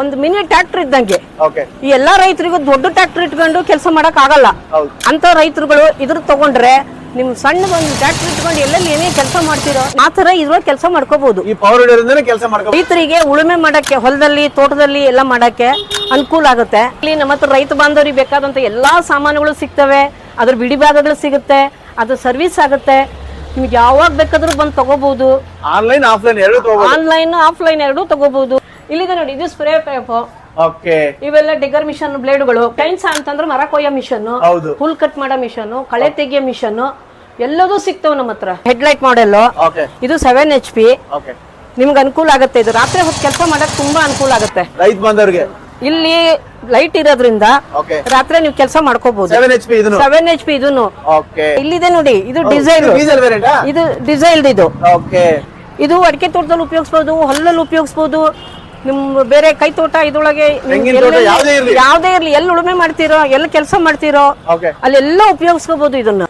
ಒಂದು mini tractor ಇದ್ದಂಗೆ. ಈ ಎಲ್ಲಾ ರೈತರಿಗೂ ದೊಡ್ಡ ಟ್ರ್ಯಾಕ್ಟರ್ ಇಟ್ಕೊಂಡು ಕೆಲಸ ಮಾಡಕ್ ಆಗಲ್ಲ. ಅಂತ ರೈತರುಗಳು ಇದ್ರ ತಗೊಂಡ್ರೆ ನಿಮ್ ಸಣ್ಣ ಒಂದು ಟ್ರ್ಯಾಕ್ಟರ್ ಇಟ್ಕೊಂಡು ಎಲ್ಲೆಲ್ಲಿ ಏನೇ ಕೆಲಸ ಮಾಡ್ತಿರೋ ಆ ತರ ಇದ್ರೊಳಗೆ ಕೆಲಸ ಮಾಡ್ಕೋಬಹುದು ರೈತರಿಗೆ ಉಳುಮೆ ಮಾಡಕ್ಕೆ ಹೊಲದಲ್ಲಿ ತೋಟದಲ್ಲಿ ಎಲ್ಲ ಮಾಡಕ್ಕೆ ಅನುಕೂಲ ಆಗುತ್ತೆ. ಇಲ್ಲಿ ನಮ್ಮ ಹತ್ರ ರೈತ ಬಾಂಧವರಿಗೆ ಬೇಕಾದಂತ ಎಲ್ಲಾ ಸಾಮಾನುಗಳು ಸಿಗ್ತವೆ. ಅದ್ರ ಬಿಡಿ ಭಾಗಗಳು ಸಿಗುತ್ತೆ. ಅದು ಸರ್ವಿಸ್ ಆಗುತ್ತೆ. ನಿಮ್ಗೆ ಯಾವಾಗ ಬೇಕಾದ್ರೂ ಬಂದು ತಗೋಬಹುದು ಆನ್ಲೈನ್ ಆಫ್ಲೈನ್ ಎರಡು ಆನ್ಲೈನ್ ಆಫ್ಲೈನ್ ಎರಡೂ ತಗೋಬಹುದು ಇಲ್ಲಿದೆ ನೋಡಿ ಇದು ಸ್ಪ್ರೇ ಪೈಪ್ ಓಕೆ ಇವೆಲ್ಲ ಡಿಗರ್ ಮಿಷನ್ ಬ್ಲೇಡ್ಗಳು ಟೈನ್ಸ್ ಅಂತಂದ್ರೆ ಮರ ಕೊಯ್ಯೋ ಮಿಷನ್ ಹೌದು. ಹುಲ್ ಕಟ್ ಮಾಡೋ ಮಿಷನ್ ಕಳೆ ತೆಗಿಯೋ ಮಿಷನ್ ಎಲ್ಲದೂ ಸಿಗ್ತಾವ ನಮ್ಮ ಹತ್ರ. ಹೆಡ್ಲೈಟ್ ಮಾಡೆಲ್ ಓಕೆ ಇದು ಸೆವೆನ್ ಎಚ್ ಪಿ ಓಕೆ ನಿಮ್ಗೆ ಅನುಕೂಲ ಆಗುತ್ತೆ. ಇದು ರಾತ್ರಿ ಹೊತ್ತು ಕೆಲಸ ಮಾಡಕ್ ತುಂಬಾ ಅನುಕೂಲ ಆಗುತ್ತೆ. ರೈತ ಬಂದವ್ರಿಗೆ. ಇಲ್ಲಿ ಲೈಟ್ ಇರೋದ್ರಿಂದ ರಾತ್ರಿ ನೀವು ಕೆಲಸ ಮಾಡ್ಕೋಬಹುದು ಸೆವೆನ್ ಎಚ್ ಪಿ ಇದನ್ನು ಸೆವೆನ್ ಎಚ್ ಪಿ ಇದನ್ನು ಓಕೆ ಇಲ್ಲಿದೆ ನೋಡಿ ಇದು ಡಿಸೈನ್ ಡೀಸೆಲ್ ವೇರಿಯಂಟಾ ಇದು ಡಿಸೈಲ್ ಇದು. ಓಕೆ ಇದು ಅಡಿಕೆ ತೋಟದಲ್ಲಿ ಉಪಯೋಗಿಸಬಹುದು ಹೊಲದಲ್ಲಿ ಉಪಯೋಗಿಸಬಹುದು ನಿಮ್ ಬೇರೆ ಕೈ ತೋಟ ಇದ್ರೊಳಗೆ ನಿಮ್ಗೆ ತೆಂಗಿನ ತೋಟ ಎಲ್ಲೆಲ್ಲಿ- ಯಾವ್ದೇ ಇರ್ಲಿ. ಯಾವ್ದೇ ಇರ್ಲಿ ಎಲ್ಲಿ ಉಳುಮೆ ಮಾಡ್ತೀರೋ ಎಲ್ಲಿ ಕೆಲಸ ಮಾಡ್ತೀರೋ ಓಕೆ ಅಲ್ಲೆಲ್ಲ ಉಪಯೋಗಿಸ್ಕೋಬಹುದು ಇದನ್ನ.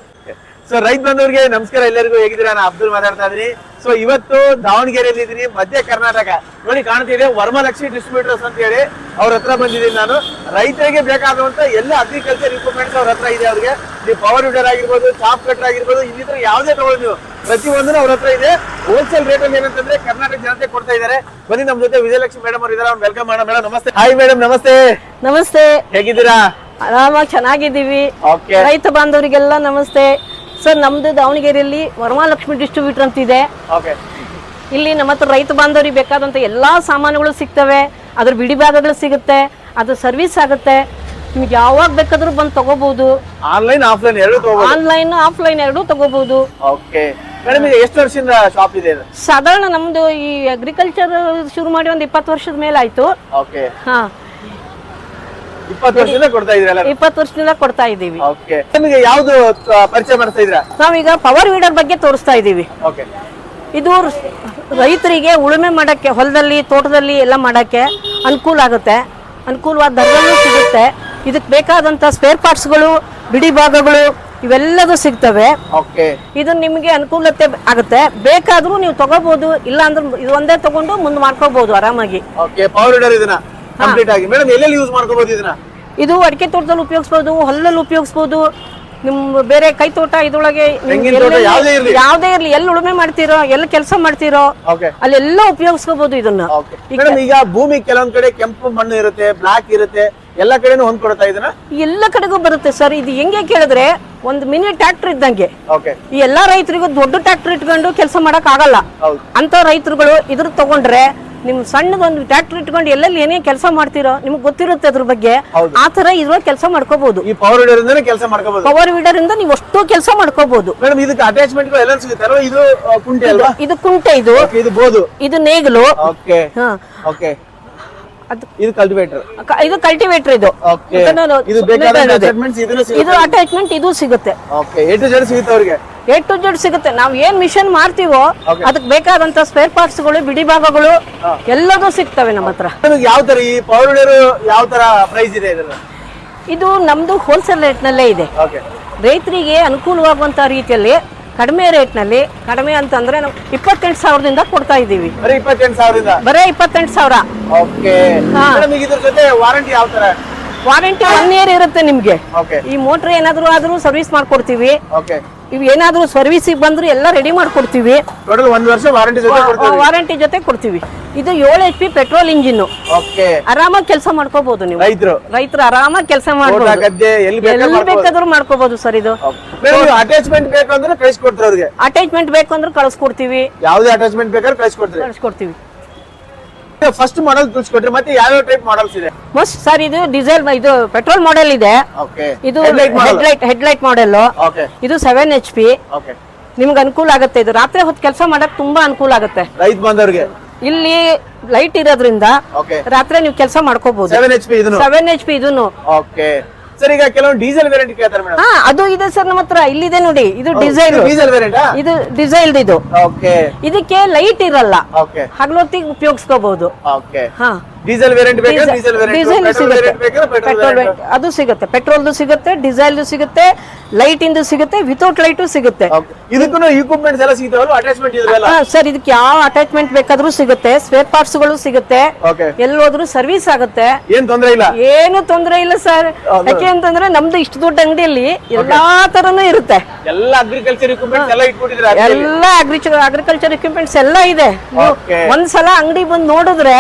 ಸೊ ರೈತ ಬಂದವರಿಗೆ ನಮಸ್ಕಾರ. ಎಲ್ಲರಿಗೂ ಹೇಗಿದ್ದೀರಾ? ನಾನು ಅಬ್ದುಲ್ ಮಾತಾಡ್ತಾ ಇದ್ದೀನಿ. ಸೊ ಇವತ್ತು ದಾವಣಗೆರೆಯಲ್ಲಿ ಇದ್ದೀನಿ. ಮಧ್ಯ ಕರ್ನಾಟಕ. ನೋಡಿ ಕಾಣ್ತಿದೆ ವರ್ಮಲಕ್ಷ್ಮಿ ಡಿಸ್ಟ್ರಿಬ್ಯೂಟರ್ಸ್ ಅಂತ ಹೇಳಿ ಅವ್ರ ಹತ್ರ ಬಂದಿದ್ದೀನಿ ನಾನು. ರೈತರಿಗೆ ಬೇಕಾದಂತ ಎಲ್ಲ ಅಗ್ರಿಕಲ್ಚರ್ ಇಕ್ವಿಪ್ಮೆಂಟ್ಸ್ ಅವ್ರ ಹತ್ರ ಇದೆ ಅವ್ರಿಗೆ. ನೀವು ಪವರ್ ವಿಡರ್ ಆಗಿರ್ಬೋದು ಚಾಪ್ ಕಟರ್ ಆಗಿರ್ಬೋದು ಇನ್ನಿತರ ಯಾವ್ದೇ ತಗೊಳ್ಳಿ ನೀವು. ಪ್ರತಿಯೊಂದನ್ನು ಅವ್ರ ಹತ್ರ ಇದೆ. ಹೋಲ್ಸೇಲ್ ರೇಟ್ ಅಲ್ಲಿ ಏನಂತಂದ್ರೆ ಕರ್ನಾಟಕ ಜನತೆ ಕೊಡ್ತಾ ಇದ್ದಾರೆ. ಬನ್ನಿ ನಮ್ ಜೊತೆ ವಿಜಯಲಕ್ಷ್ಮಿ ಮೇಡಮ್ ಅವ್ರು ಇದಾರೆ ವೆಲ್ಕಮ್ ಮಾಡೋಣ. ಮೇಡಮ್ ನಮಸ್ತೆ. ಹಾಯ್ ಮೇಡಮ್ ನಮಸ್ತೆ. ನಮಸ್ತೆ. ಹೇಗಿದ್ದೀರಾ? ಆರಾಮಾಗಿ ಚೆನ್ನಾಗಿದ್ದೀವಿ. ರೈತ ಬಾಂಧವರಿಗೆಲ್ಲ ನಮಸ್ತೆ. ಸರ್ ನಮ್ದು ದಾವಣಗೆರೆಯಲ್ಲಿ ವರಮಹಾಲಕ್ಷ್ಮಿ ಡಿಸ್ಟ್ರಿಬ್ಯೂಟರ್ ಅಂತ ಇದೆ. ಇಲ್ಲಿ ನಮ್ಮ ಹತ್ರ ರೈತ ಬಾಂಧವರಿಗೆ ಬೇಕಾದಂತ ಎಲ್ಲಾ ಸಾಮಾನುಗಳು ಸಿಗ್ತವೆ. ಅದ್ರ ಬಿಡಿ ಭಾಗಗಳು ಸಿಗುತ್ತೆ. ಅದ್ರ ಸರ್ವಿಸ್ ಆಗುತ್ತೆ. ನಿಮ್ಗೆ ಯಾವಾಗ ಬೇಕಾದ್ರೂ ಬಂದು ತಗೋಬಹುದು ಆನ್ಲೈನ್ ಆಫ್ಲೈನ್ ಎರಡು ಆನ್ಲೈನ್ ಆಫ್ಲೈನ್ ಎರಡೂ ತಗೋಬಹುದು ಓಕೆ ಮೇಡಮ್ ಈಗ ಎಷ್ಟು ವರ್ಷದಿಂದ ಶಾಪ್ ಇದೆ ಇದು? ಸಾಧಾರಣ ನಮ್ದು ಈ ಅಗ್ರಿಕಲ್ಚರ್ ಶುರು ಮಾಡಿ ಒಂದು ಇಪ್ಪತ್ತು ವರ್ಷದ ಮೇಲೆ ಆಯ್ತು. ಓಕೆ ಹಾ. ಇಪ್ಪತ್ತು ವರ್ಷದಿಂದ ಕೊಡ್ತಾ ಇದ್ರಲ್ಲ ಇಪ್ಪತ್ತು ವರ್ಷದಿಂದ ಕೊಡ್ತಾ ಇದ್ದೀವಿ. ಓಕೆ ನಿಮಗೆ ಯಾವ್ದು ಪರಿಚಯ ಮಾಡ್ತಾ ಇದ್ರ ನಾವೀಗ ಪವರ್ ವೀಡರ್ ಬಗ್ಗೆ ತೋರಿಸ್ತಾ ಇದೀವಿ ಓಕೆ ಇದು ರೈತರಿಗೆ ಉಳುಮೆ ಮಾಡಕ್ಕೆ ಹೊಲದಲ್ಲಿ ತೋಟದಲ್ಲಿ ಎಲ್ಲ ಮಾಡಕ್ಕೆ ಅನುಕೂಲ ಆಗುತ್ತೆ. ಅನುಕೂಲವಾದ ದರದಲ್ಲೂ ಸಿಗುತ್ತೆ. ಇದಕ್ಕೆ ಬೇಕಾದಂತ ಸ್ಪೇರ್ ಪಾರ್ಟ್ಸ್ಗಳು ಬಿಡಿ ಭಾಗಗಳು ಇವೆಲ್ಲದೂ ಸಿಗ್ತವೆ. ಇದು ನಿಮಗೆ ಅನುಕೂಲತೆ ಆಗುತ್ತೆ. ಬೇಕಾದ್ರೂ ನೀವು ತಗೋಬಹುದು ಇಲ್ಲ ಅಂದ್ರೆ ಇದು ಒಂದೇ ತಗೊಂಡು ಮುಂದೆ ಮಾಡ್ಕೋಬಹುದು ಆರಾಮಾಗಿ. ಇದು ಅಡಿಕೆ ತೋಟದಲ್ಲಿ ಉಪಯೋಗಿಸಬಹುದು ಹೊಲದಲ್ಲಿ ಉಪಯೋಗಿಸಬಹುದು ನಿಮ್ ಬೇರೆ ಕೈ ತೋಟ ಎಲ್ಲೆಲ್ಲಿ- ಯಾವ್ದೇ ಇರ್ಲಿ. ಯಾವ್ದೇ ಇರ್ಲಿ ಎಲ್ಲಿ ಉಳುಮೆ ಮಾಡ್ತಿರೋ ಎಲ್ಲ ಕೆಲಸ ಮಾಡ್ತಿರೋ ಅಲ್ಲೆಲ್ಲ ಉಪಯೋಗಿಸ್ಕೋಬಹುದು ಇದನ್ನ. ಈಗ ಭೂಮಿ ಕೆಲವೊಂದ್ ಕಡೆ ಕೆಂಪು ಮಣ್ಣು ಇರುತ್ತೆ ಬ್ಲಾಕ್ ಇರುತ್ತೆ. ಎಲ್ಲ ಕಡೆನೂ ಹೊಂದ್ಕೊಡ್ತಾ ಇದನ್ನ ಎಲ್ಲ ಕಡೆಗೂ ಬರುತ್ತೆ ಸರ್. ಇದು ಹೆಂಗೆ ಕೇಳಿದ್ರೆ ಒಂದು ಮಿನಿ ಟ್ರ್ಯಾಕ್ಟರ್ ಇದ್ದಂಗೆ. ಓಕೆ. ಈ ಎಲ್ಲಾ ರೈತರಿಗೂ ದೊಡ್ಡ ಟ್ರ್ಯಾಕ್ಟರ್ ಇಟ್ಕೊಂಡು ಕೆಲಸ ಮಾಡಕ್ ಆಗಲ್ಲ. ಹೌದು. ಅಂತ ರೈತರುಗಳು ಇದ್ರ ತಗೊಂಡ್ರೆ ನಿಮ್ ಸಣ್ಣದೊಂದು ಟ್ರ್ಯಾಕ್ಟರ್ ಇಟ್ಕೊಂಡು ಎಲ್ಲೆಲ್ಲಿ ಏನೇ ಕೆಲಸ ಮಾಡ್ತಿರೋ ನಿಮ್ಗೆ ಗೊತ್ತಿರುತ್ತೆ ಅದ್ರ ಬಗ್ಗೆ. ಹೌದು. ಆ ತರ ಇದ್ರ ಕೆಲಸ ಮಾಡ್ಕೋಬಹುದು ಈ ಪವರ್ ವೀಡರ್ ಇಂದಾನೆ ಕೆಲಸ ಮಾಡ್ಕೋಬಹುದು ಪವರ್ ವೀಡರ್ ಇಂದ ನೀವು ಅಷ್ಟು ಕೆಲಸ ಮಾಡ್ಕೋಬಹುದು ಮೇಡಮ್ ಇದಕ್ಕೆ ಅಟ್ಯಾಚ್ಮೆಂಟ್ ಎಲ್ಲ ಸಿಗುತ್ತೆ ಅಲ್ವಾ? ಇದು ಆ, ಕುಂಟೆ ಅಲ್ವಾ? ಇದು ಕುಂಟೆ ಇದು. ಇದು ಬೋದು. ಇದು ನೇಗಿಲು. ಓಕೆ. ಹಾ. ಓಕೆ. ಇದು ಕಲ್ಟಿವೇಟರ್ ಇದು ಕಲ್ಟಿವೇಟರ್ ಇದು. ಇದು ಇದೆ. ಅಟ್ಯಾಚ್ಮೆಂಟ್ ಇದು ಸಿಗುತ್ತೆ. ಓಕೆ ಎ ಟು ಜೆಡ್ ಸಿಗುತ್ತೆ ಅವ್ರಿಗೆ? ಎ ಟು ಜೆಡ್ ಸಿಗುತ್ತೆ. ನಾವು ಏನ್ ಮಿಷನ್ ಮಾಡ್ತೀವೋ. ಅದಕ್ಕೆ ಬೇಕಾದಂತ ಸ್ಪೇರ್ ಪಾರ್ಟ್ಸ್ಗಳು ಬಿಡಿ ಭಾಗಗಳು ಎಲ್ಲದೂ ಸಿಗ್ತವೆ ನಮ್ಮ ಹತ್ರ. ಯಾವ ತರ ಈ ಪವರ್ ವಿಡರ್ ಯಾವ ತರ ಪ್ರೈಸ್ ಇದೆ ಇದು ನಮ್ದು ಹೋಲ್ಸೇಲ್ ರೇಟ್ ನಲ್ಲೇ ಇದೆ. ರೈತರಿಗೆ ಅನುಕೂಲವಾಗುವಂತ ರೀತಿಯಲ್ಲಿ ಕಡಿಮೆ ರೇಟ್ನಲ್ಲಿ ಕಡಿಮೆ ಅಂತಂದ್ರೆ ನಾವು ಇಪ್ಪತ್ತೆಂಟು ಸಾವಿರದಿಂದ ಕೊಡ್ತಾ ಇದ್ದೀವಿ. ಬರೀ ಇಪ್ಪತ್ತೆಂಟು ಸಾವಿರದಿಂದ? ಬರೇ ಇಪ್ಪತ್ತೆಂಟು ಸಾವಿರ. ಓಕೆ. ಹಾ. ಮೇಡಮ್ ಈಗ ಇದ್ರ ಜೊತೆ ವಾರಂಟಿ ಯಾವ ತರ? ವಾರಂಟಿ ಒನ್ ಇಯರ್ ಇರುತ್ತೆ ನಿಮ್ಗೆ. ಓಕೆ. ಈ ಮೋಟ್ರ್ ಏನಾದ್ರೂ ಆದ್ರೂ ಸರ್ವಿಸ್ ಮಾಡ್ಕೊಡ್ತೀವಿ. ಓಕೆ. ಇವ್ ಏನಾದ್ರೂ ಸರ್ವಿಸಿಗೆ ಬಂದ್ರು ಎಲ್ಲ ರೆಡಿ ಮಾಡ್ಕೊಡ್ತೀವಿ. ಟೋಟಲ್ ಒಂದ್ ವರ್ಷ ವಾರಂಟಿ ಜೊತೆ ಕೊಡ್ತೀವಿ. ವಾರಂಟಿ ಜೊತೆ ಕೊಡ್ತೀವಿ. ಇದು ಏಳು H P petrol engine okay. ಆರಾಮಾಗಿ ಕೆಲಸ ಮಾಡ್ಕೋಬಹುದು ನೀವು. ರೈತರು. ರೈತರು ಆರಾಮಾಗಿ ಕೆಲಸ ಮಾಡ್ಬೋದು. ಎಲ್ಲಿ ಬೇಕಾದ್ರೂ ಮಾಡ್ಕೋಬಹುದು ಸರ್ ಇದು. ಅಟ್ಯಾಚ್ಮೆಂಟ್ ಬೇಕು ಅಂದ್ರೆ ಕಳಿಸ್ಕೊಡ್ತಾರೆ ಅವ್ರಿಗೆ. ಅಟ್ಯಾಚ್ಮೆಂಟ್ ಬೇಕು ಅಂದ್ರೆ ಕಳಿಸ್ಕೊಡ್ತೀವಿ. ಯಾವ್ದೇ ಅಟ್ಯಾಚ್ಮೆಂಟ್ ಬೇಕಾದ್ರೆ ಕಳಿಸ್ಕೊಡ್ತೀವಿ. ಫಸ್ಟ್ ಮಾಡೆಲ್ ತಿಳಿಸ್ಕೊಟ್ರಿ ಮತ್ತೆ ಯಾವ ಟೈಪ್ ಮಾಡೆಲ್ಸ್ ಇದೆ? ಮಸ್ಟ್ ಸರ್ ಇದು ಡೀಸೆಲ್ ಇದು ಪೆಟ್ರೋಲ್ ಮಾಡೆಲ್ ಇದೆ. ಇದು. Headlight headlight model okay. ಇದು ಸೆವೆನ್ ಎಚ್ ಪಿ ನಿಮ್ಗೆ ಅನುಕೂಲ ಆಗುತ್ತೆ. ಇದು ರಾತ್ರಿ ಹೊತ್ತು ಕೆಲಸ ಮಾಡಕ್ ತುಂಬಾ ಅನುಕೂಲ ಆಗುತ್ತೆ. ರೈತ ಬಂದವ್ರಿಗೆ. ಇಲ್ಲಿ ಲೈಟ್ ಇರೋದ್ರಿಂದ ರಾತ್ರಿ ನೀವು ಕೆಲಸ ಮಾಡ್ಕೋಬಹುದು ಸೆವೆನ್ ಎಚ್ ಪಿ ಇದನ್ನು ಸೆವೆನ್ ಎಚ್ ಪಿ ಇದನ್ನು ಓಕೆ ಸರ್ ಈಗ ಕೆಲವು ಡೀಸೆಲ್ ವೇರಿಯಂಟ್ ಕೇಳ್ತಾರೆ ಮೇಡಮ್ ಹಾ ಅದು ಇದೆ ಸರ್ ನಮ್ಮ ಹತ್ರ. ಇಲ್ಲಿದೆ ನೋಡಿ. ಇದು ಡಿಸೈಲ್ ಡೀಸೆಲ್ ವೇರಿಯಂಟ್ ಇದು ಡಿಸೈಲ್ ಇದು. ಓಕೆ ಇದಕ್ಕೆ ಲೈಟ್ ಇರಲ್ಲ. ಓಕೆ ಹಗಲೊತ್ತಿಗೆ ಉಪಯೋಗಿಸ್ಕೋಬಹುದು ಓಕೆ ಹಾ. ಡೀಸೆಲ್ ವೇರಿಯಂಟ್ ಬೇಕಾ? ಡೀಸೆಲ್ ಸಿಗುತ್ತೆ. ಪೆಟ್ರೋಲ್ ಅದು ಸಿಗುತ್ತೆ. ಪೆಟ್ರೋಲ್ದು ಸಿಗುತ್ತೆ ಡೀಸೆಲ್ದು ಸಿಗುತ್ತೆ ಲೈಟ್ ಇಂದು ಸಿಗುತ್ತೆ ವಿತೌಟ್ ಲೈಟು ಸಿಗುತ್ತೆ. ಇದಕ್ಕೂ ಇಕ್ವಿಪ್ಮೆಂಟ್ಸ್ ಎಲ್ಲ ಸಿಗ್ತಾವಲ್ಲ ಅಟ್ಯಾಚ್ಮೆಂಟ್ ಸರ್ ಇದಕ್ಕೆ ಯಾವ ಅಟ್ಯಾಚ್ಮೆಂಟ್ ಬೇಕಾದ್ರೂ ಸಿಗುತ್ತೆ. ಸ್ಪೇರ್ ಪಾರ್ಟ್ಸ್ಗಳು ಸಿಗುತ್ತೆ ಎಲ್ಲೋದ್ರೂ ಸರ್ವಿಸ್ ಆಗುತ್ತೆ. ಏನ್ ತೊಂದ್ರೆ ಇಲ್ಲ? ಏನು ತೊಂದರೆ ಇಲ್ಲ ಸರ್ ಯಾಕೆ ಅಂತಂದ್ರೆ ನಮ್ದು ಇಷ್ಟು ದೊಡ್ಡ ಅಂಗಡಿಯಲ್ಲಿ ಎಲ್ಲಾ ತರನು ಇರುತ್ತೆ. ಎಲ್ಲ ಅಗ್ರಿಕಲ್ಚರ್ ಇಕ್ವಿಪ್ಮೆಂಟ್ಸ್ ಎಲ್ಲ ಇಟ್ಬಿಟ್ಟಿದ್ರೆ ಎಲ್ಲ ಅಗ್ರಿಕಲ್ಚರ್ ಅಗ್ರಿಕಲ್ಚರ್ ಎಕ್ವಿಪ್ಮೆಂಟ್ಸ್ ಎಲ್ಲ ಇದೆ. ಒಂದ್ಸಲ ಅಂಗಡಿ ಬಂದು ನೋಡಿದ್ರೆ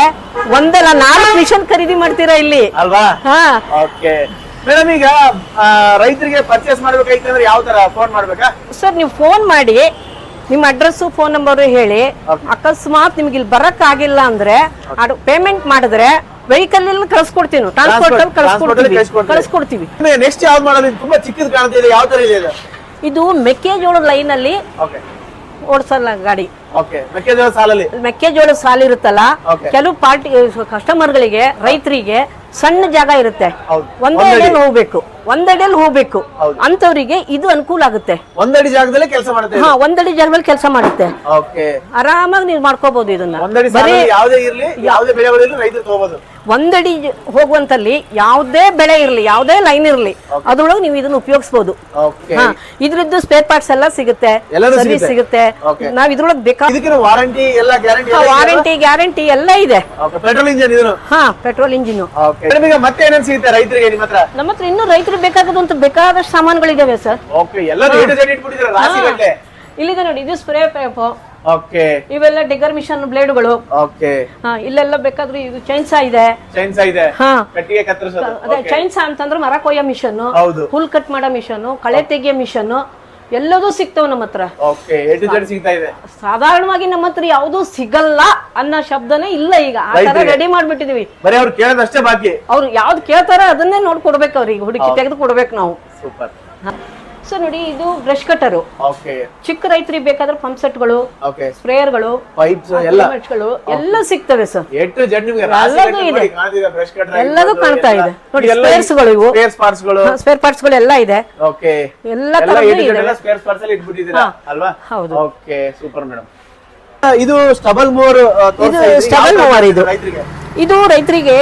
ಒಂದಲ್ಲ ನಾಲ್ಕು ಮಿಷನ್ ಖರೀದಿ ಮಾಡ್ತೀರಾ ಇಲ್ಲಿ? ಅಲ್ವಾ? ಹಾ. ಓಕೆ. ಮೇಡಮ್ ಈಗ ರೈತರಿಗೆ ಪರ್ಚೇಸ್ ಮಾಡ್ಬೇಕಾಯ್ತಂದ್ರೆ ಯಾವ ತರ ಫೋನ್ ಮಾಡ್ಬೇಕಾ? ಸರ್ ನೀವು ಫೋನ್ ಮಾಡಿ ನಿಮ್ಮ ಅಡ್ರೆಸ್ ಫೋನ್ ನಂಬರ್ ಹೇಳಿ. ಅಕಸ್ಮಾತ್ ನಿಮ್ಗೆ ಇಲ್ಲಿ ಬರಕ್ ಆಗಿಲ್ಲ ಅಂದ್ರೆ ಪೇಮೆಂಟ್ ಮಾಡಿದ್ರೆ ವೆಹಿಕಲ್ ಎಲ್ಲ ಕಳ್ಸ್ಕೊಡ್ತೀವಿ ಟ್ರಾನ್ಸ್ಪೋರ್ಟ್ ಅಲ್ಲಿ ಅಲ್ಲಿ ಕಳ್ಸ್ಕೊಡ್ತೀವಿ. ಕಳ್ಸ್ಕೊಡ್ತೀವಿ. ನೆಕ್ಸ್ಟ್ ಯಾವ್ದು ಮಾಡೋದು? ತುಂಬಾ ಚಿಕ್ಕದು ಕಾಣ್ತಿದೆ ಯಾವ ತರ ಇದೆ? ಇದು ಮೆಕ್ಕೆಜೋಳ ಲೈನ್ ಅಲ್ಲಿ ಓಕೆ. ಓಡಿಸಲ್ಲ ಗಾಡಿ. ಮೆಕ್ಕೆಜೋಳ ಸಾಲಲ್ಲಿ? ಮೆಕ್ಕೆಜೋಳ ಸಾಲು ಇರುತ್ತಲ್ಲ ಕೆಲವು ಪಾರ್ಟಿ ಕಸ್ಟಮರ್ಗಳಿಗೆ ರೈತರಿಗೆ ಸಣ್ಣ ಜಾಗ ಇರುತ್ತೆ. ಒಂದೇ ಅಡಿಯಲ್ಲಿ ಹೋಗ್ಬೇಕು. ಒಂದಡಿಯಲ್ಲಿ ಹೋಗ್ಬೇಕು. ಅಂತವರಿಗೆ ಇದು ಅನುಕೂಲ ಆಗುತ್ತೆ. ಒಂದಡಿ ಜಾಗದಲ್ಲೇ ಕೆಲಸ ಮಾಡುತ್ತೆ ಹಾ ಒಂದಡಿ ಜಾಗದಲ್ಲಿ ಕೆಲಸ ಮಾಡುತ್ತೆ. ಆರಾಮಾಗಿ ನೀವು ಮಾಡ್ಕೋಬಹುದು ಇದನ್ನ. ಯಾವುದೇ ಇರ್ಲಿ ಯಾವುದೇ ಬೆಳೆ ರೈತರು ತಗೋಬಹುದು ಒಂದಡಿ ಹೋಗುವಂತಲ್ಲಿ ಯಾವುದೇ ಬೆಳೆ ಇರಲಿ ಯಾವುದೇ ಲೈನ್ ಇರಲಿ ಅದ್ರೊಳಗೆ ನೀವು ಇದನ್ನ ಉಪಯೋಗಿಸಬಹುದು ಇದ್ರದ್ದು ಸ್ಪೇರ್ ಪಾರ್ಟ್ಸ್ ಎಲ್ಲ ಸಿಗುತ್ತೆ. ಸರ್ವಿಸ್ ಸಿಗುತ್ತೆ. ನಾವ್ ಇದ್ರೊಳಗೆ ಬೇಕಾ ಇದಕ್ಕೆ ವಾರಂಟಿ ಗ್ಯಾರಂಟಿ ಎಲ್ಲ ಇದೆ. ಪೆಟ್ರೋಲ್ ಇಂಜಿನ್ ಹಾ ಪೆಟ್ರೋಲ್ ಇಂಜಿನ್ ಮತ್ತೆ ಏನೇನು ಸಿಗುತ್ತೆ ರೈತರಿಗೆ ನಿಮ್ಮ ಹತ್ರ? ನಮ್ಮ ಹತ್ರ ಇನ್ನು ರೈತರಿಗೆ ಬೇಕಾಗದಂತ ಬೇಕಾದಷ್ಟು ಸಾಮಾನುಗಳಿದಾವೆ ಸರ್. ಎಲ್ಲ ಇಲ್ಲಿದೆ ನೋಡಿ ಇದು ಸ್ಪ್ರೇ ಪೈಪ್ ಇವೆಲ್ಲ ಡಿಗರ್ ಮಿಷನ್ ಬ್ಲೇಡ್ಗಳು. ಇಲ್ಲೆಲ್ಲ ಬೇಕಾದ್ರೆ ಇದು ಚೈನ್ಸಾ ಇದೆ. ಚೈನ್ಸ್ ಇದೆ. ಅದೇ ಚೈನ್ಸಾ ಅಂತಂದ್ರೆ ಮರ ಕೊಯ್ಯೋ ಮಿಷನ್ ಹೌದು. ಹುಲ್ ಕಟ್ ಮಾಡೋ ಮಿಷನ್ ಕಳೆ ತೆಗಿಯೋ ಮಿಷನ್ ಎಲ್ಲದೂ ಸಿಗ್ತವೆ ನಮ್ಮ ಹತ್ರ. ಸಾಧಾರಣವಾಗಿ ನಮ್ಮ ಹತ್ರ ಯಾವ್ದು ಸಿಗಲ್ಲ ಅನ್ನೋ ಶಬ್ದನೇ ಇಲ್ಲ ಈಗ. ಆ ತರ ರೆಡಿ ಮಾಡ್ಬಿಟ್ಟಿದೀವಿ. ಬರೀ ಅವ್ರು ಕೇಳೋದಷ್ಟೇ ಬಾಕಿ. ಅವ್ರು ಯಾವ್ದು ಕೇಳ್ತಾರ ಅದನ್ನೇ ನೋಡ್ಕೊಡ್ಬೇಕು ಅವ್ರಿಗೆ. ಹುಡುಕಿ ತೆಗೆದು ಕೊಡ್ಬೇಕು ನಾವು. ಸೂಪರ್ ಸೊ ನೋಡಿ ಇದು ಬ್ರಷ್ ಕಟರ್ ಓಕೆ ಚಿಕ್ಕ ರೈತರಿಗೆ ಬೇಕಾದ್ರೆ ಪಂಪ್ ಸೆಟ್ಗಳು ಓಕೆ ಸ್ಪ್ರೇಯರ್ಗಳು ಪೈಪ್ಸ್ ಎಲ್ಲ. ಗಳು ಎಲ್ಲ ಸಿಗ್ತವೆ ಸರ್ ಎಲ್ಲದೂ ಇದೆ. ಬ್ರಷ್ ಕಟ್ರೆ ಎಲ್ಲದೂ ಕಾಣ್ತಾ ಇದೆ. ನೋಡಿ ಸ್ಪೇರ್ಸ್ಗಳು ಇವು. ಸ್ಪೇರ್ಸ್ ಪಾರ್ಟ್ಸ್ಗಳು. ಸ್ಪೇರ್ ಪಾರ್ಟ್ಸ್ಗಳು ಎಲ್ಲ ಇದೆ. ಓಕೆ ಎಲ್ಲ ಅಲ್ವಾ? ಹೌದು. ಓಕೆ ಸೂಪರ್ ಮೇಡಮ್ ಇದು ಸ್ಟಬಲ್ ಮೋರ್ ಇದು ಸ್ಟಬಲ್ ಮೋರ್ ಇದು. ರೈತರಿಗೆ? ಇದು ರೈತರಿಗೆ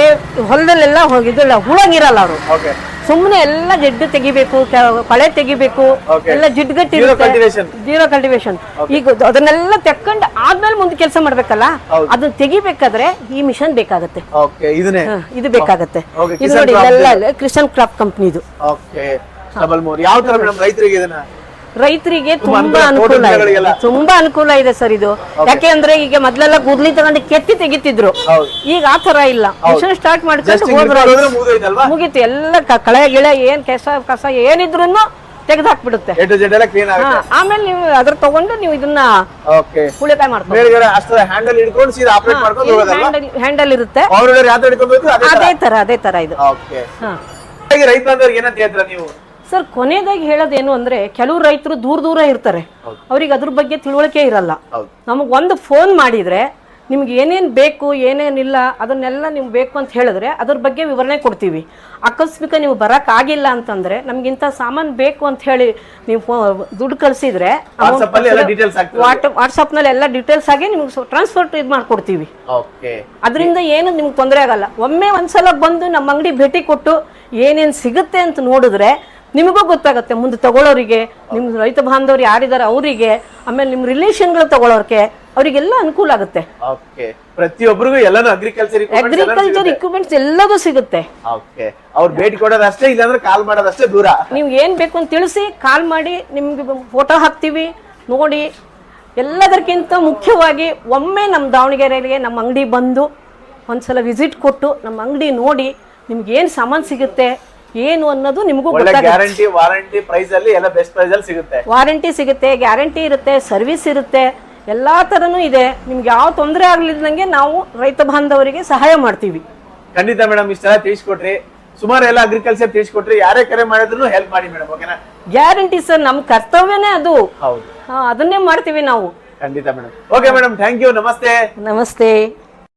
ಹೊಲದಲ್ಲೆಲ್ಲ ಹೋಗಿದ್ದು ಹುಳಂಗಿರಲ್ಲ ಅವರು. ಓಕೆ ಸುಮ್ಮನೆ ಎಲ್ಲ ಜಿಡ್ಡು ತೆಗಿಬೇಕು ಕಳೆ ತೆಗಿಬೇಕು. ಎಲ್ಲ ಜಿಡ್ಗಟ್ಟಿ ಜೀರೋ ಕಲ್ಟಿವೇಶನ್ ಈಗ ಅದನ್ನೆಲ್ಲ ತೆಕ್ಕೊಂಡು ಆದ್ಮೇಲೆ ಮುಂದೆ ಕೆಲಸ ಮಾಡ್ಬೇಕಲ್ಲ. ಅದನ್ನ ತೆಗಿಬೇಕಾದ್ರೆ ಈ ಮಿಷನ್ ಬೇಕಾಗುತ್ತೆ. ಇದು ಬೇಕಾಗತ್ತೆ. Okay, ಇದು ನೋಡಿ ಎಲ್ಲ ಇದೆಲ್ಲ ಕ್ರಿಸ್ಟನ್ ಕ್ರಾಫ್ಟ್ ಕಂಪ್ನಿದು ಯಾವ ತರ ಮೇಡಮ್ ರೈತರಿಗೆ ಇದನ್ನ ರೈತರಿಗೆ ತುಂಬಾ ಅನುಕೂಲ, ಇದೆ. ತುಂಬಾ ಅನುಕೂಲ ಇದೆ ಸರ್ ಇದು. ಯಾಕೆ ಅಂದ್ರೆ ಈಗ ಮೊದ್ಲೆಲ್ಲ ಗುದ್ಲಿ ತಗೊಂಡು ಕೆತ್ತಿ ತೆಗಿತಿದ್ರು. ಈಗ ಆ ತರ ಇಲ್ಲ. ಮಿಷನ್ ಸ್ಟಾರ್ಟ್ ಮಾಡ್ಕೊಂಡು ಹೋದ್ರ ಮುಗೀತು. ಎಲ್ಲ ಕಳೆ ಗಿಳೆ ಏನ್ ಕೆಸ ಕಸ ಏನಿದ್ರು ತೆಗೆದು ಹಾಕ್ಬಿಡುತ್ತೆ. ಆಮೇಲೆ ನೀವು ಅದ್ರ ತಗೊಂಡು ನೀವು ಇದನ್ನ ಹುಳಿಕಾಯಿ ಮಾಡ್ಕೊಂಡು ಹ್ಯಾಂಡಲ್ ಇರುತ್ತೆ. ಅದೇ ತರ? ಅದೇ ತರ ಇದು. ಓಕೆ ಹಾಗೆ ರೈತ ಏನಂತ ಹೇಳ್ತೀರಾ ನೀವು? ಸರ್ ಕೊನೆಯದಾಗಿ ಹೇಳೋದೇನು ಅಂದ್ರೆ ಕೆಲವು ರೈತರು ದೂರ ದೂರ ಇರ್ತಾರೆ. ಅವ್ರಿಗೆ ಅದ್ರ ಬಗ್ಗೆ ತಿಳುವಳಿಕೆ ಇರಲ್ಲ. ನಮಗ್ ನಮಗೆ ಒಂದು ಫೋನ್ ಮಾಡಿದ್ರೆ ನಿಮ್ಗೆ ಏನೇನು ಬೇಕು ಏನೇನಿಲ್ಲ ಅದನ್ನೆಲ್ಲ ನಿಮ್ಗೆ ಬೇಕು ಅಂತ ಹೇಳಿದ್ರೆ ಅದ್ರ ಬಗ್ಗೆ ವಿವರಣೆ ಕೊಡ್ತೀವಿ. ಆಕಸ್ಮಿಕ ನೀವು ಬರೋಕ್ಕಾಗಿಲ್ಲ ಅಂತಂದ್ರೆ ನಮ್ಗಿಂತ ಸಾಮಾನು ಬೇಕು ಅಂತ ಹೇಳಿ ನೀವು ದುಡ್ಡು ಕಳಿಸಿದ್ರೆ ವಾಟ್ಸಪ್ನಲ್ಲಿ ಎಲ್ಲ ಡೀಟೇಲ್ಸ್ ಆಗಿ ನಿಮ್ಗೆ ಟ್ರಾನ್ಸ್ಫರ್ ಇದು ಮಾಡ್ಕೊಡ್ತೀವಿ. ಅದರಿಂದ ಏನು ನಿಮ್ಗೆ ತೊಂದರೆ ಆಗಲ್ಲ. ಒಮ್ಮೆ ಒಂದ್ಸಲ ಬಂದು ನಮ್ಮ ಅಂಗಡಿ ಭೇಟಿ ಕೊಟ್ಟು ಏನೇನು ಸಿಗುತ್ತೆ ಅಂತ ನೋಡಿದ್ರೆ ನಿಮಗೂ ಗೊತ್ತಾಗುತ್ತೆ ಮುಂದೆ ತಗೊಳ್ಳೋರಿಗೆ ನಿಮ್ಮ ರೈತ ಬಾಂಧವ್ರು ಯಾರಿದ್ದಾರೆ ಅವರಿಗೆ ಆಮೇಲೆ ನಿಮ್ಮ ರಿಲೇಷನ್ಗಳು ತಗೊಳ್ಳೋರ್ಗೆ ಅವರಿಗೆಲ್ಲ ಅನುಕೂಲ ಆಗುತ್ತೆ. ಪ್ರತಿಯೊಬ್ಬರಿಗೂ ಎಲ್ಲಾನು ಅಗ್ರಿಕಲ್ಚರ್ ಅಗ್ರಿಕಲ್ಚರ್ ಇಕ್ವಿಪ್ಮೆಂಟ್ಸ್ ಎಲ್ಲದೂ ಸಿಗುತ್ತೆ. ಅವ್ರು ಭೇಟಿ ಕೊಡೋದಷ್ಟೇ ಇಲ್ಲಾಂದ್ರೆ ಕಾಲ್ ಮಾಡೋದಷ್ಟೇ ದೂರ. ನೀವು ಏನು ಬೇಕು ಅಂತ ತಿಳಿಸಿ ಕಾಲ್ ಮಾಡಿ ನಿಮ್ಗೆ ಫೋಟೋ ಹಾಕ್ತೀವಿ ನೋಡಿ. ಎಲ್ಲದಕ್ಕಿಂತ ಮುಖ್ಯವಾಗಿ ಒಮ್ಮೆ ನಮ್ಮ ದಾವಣಗೆರೆಗೆ ನಮ್ಮ ಅಂಗಡಿ ಬಂದು ಒಂದ್ಸಲ ವಿಸಿಟ್ ಕೊಟ್ಟು ನಮ್ಮ ಅಂಗಡಿ ನೋಡಿ ನಿಮ್ಗೆ ಏನು ಸಾಮಾನು ಸಿಗುತ್ತೆ ಏನು ಅನ್ನೋದು ನಿಮಗೂ ಒಳ್ಳೆ ಗ್ಯಾರಂಟಿ ವಾರಂಟಿ ಪ್ರೈಸ್ ಅಲ್ಲಿ ಎಲ್ಲ ಬೆಸ್ಟ್ ಪ್ರೈಸ್ ಅಲ್ಲಿ ಸಿಗುತ್ತೆ. ವಾರಂಟಿ ಸಿಗುತ್ತೆ ಗ್ಯಾರಂಟಿ ಇರುತ್ತೆ ಸರ್ವಿಸ್ ಇರುತ್ತೆ ಎಲ್ಲ ತರನು ಇದೆ. ನಿಮ್ಗೆ ಯಾವ ತೊಂದರೆ ಆಗ್ಲಿದ್ದಂಗೆ ನಾವು ರೈತ ಬಾಂಧವರಿಗೆ ಸಹಾಯ ಮಾಡ್ತೀವಿ. ಖಂಡಿತ ಮೇಡಮ್ ಇಷ್ಟೆಲ್ಲ ತಿಳಿಸ್ಕೊಟ್ರಿ. ಸುಮಾರು ಎಲ್ಲ ಅಗ್ರಿಕಲ್ಚರ್ ತಿಳಿಸ್ಕೊಟ್ರಿ. ಯಾರೇ ಕರೆ ಮಾಡಿದ್ರು ಹೆಲ್ಪ್ ಮಾಡಿ ಮೇಡಮ್ ಓಕೆನಾ ಗ್ಯಾರಂಟಿ ಸರ್ ನಮ್ಮ ಕರ್ತವ್ಯನೇ ಅದು. ಹೌದು. ಹಾ, ಅದನ್ನೇ ಮಾಡ್ತೀವಿ ನಾವು. ಖಂಡಿತ madam okay madam thank you ನಮಸ್ತೆ. ನಮಸ್ತೆ.